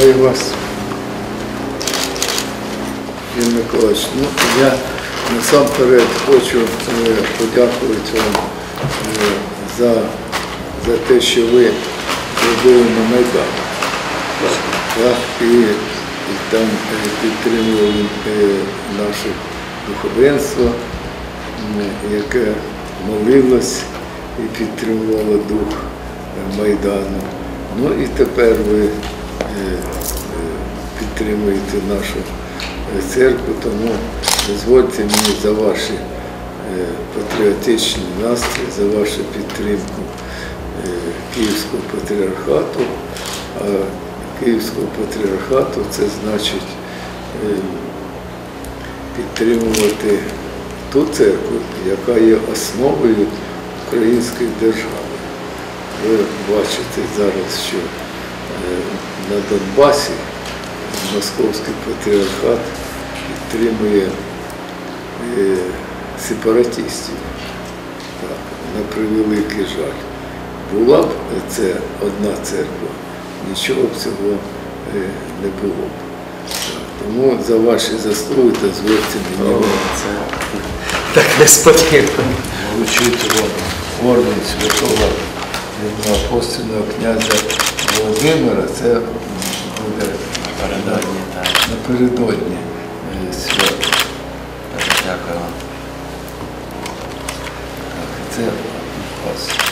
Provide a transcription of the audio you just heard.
Вітаю вас. Ігор Миколаївич, ну, я насамперед хочу е, подякувати вам е, за, за те, що ви зробили на Майдані. Так, і, і там е, підтримували наше духовенство, яке молилось і підтримувало дух Майдану. Ну і тепер ви підтримуєте нашу е, церкву, тому дозвольте мені за ваші е, патріотичні настрої, за вашу підтримку е, Київського патріархату. А Київського патріархату це значить е, підтримувати ту церкву, яка є основою української держави. Ви бачите зараз, що е, на Донбасі Московський патріархат підтримує е, сепаратистів. Так, на превеликий жаль. Була б це одна церква, нічого б цього е, не було б. Так, тому за ваші заслуги дозвольте мені вам Це так несподівано. вручити вам орден святого апостольного князя Володимира. Це буде Напередодні, так. напередодні е, свята. Дякую вам. Це вас.